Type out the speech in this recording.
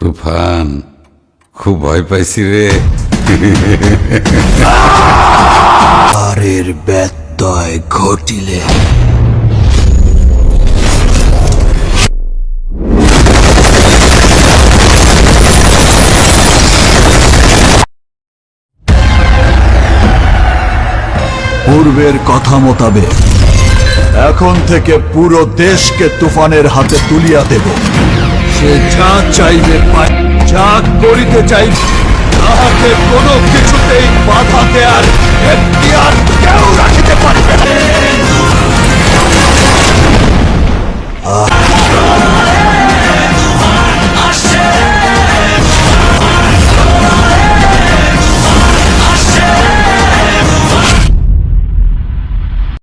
তুফান, খুব ভয় পাইছি রে। আরের ব্যত্যয় ঘটিলে। পূর্বের কথা মোতাবেক, এখন থেকে পুরো দেশকে তুফানের হাতে তুলিয়া দেব। সে যা চাইবে যা করিতে চাইবে তাহাকে কোনো কিছুতেই বাধা দেয়ার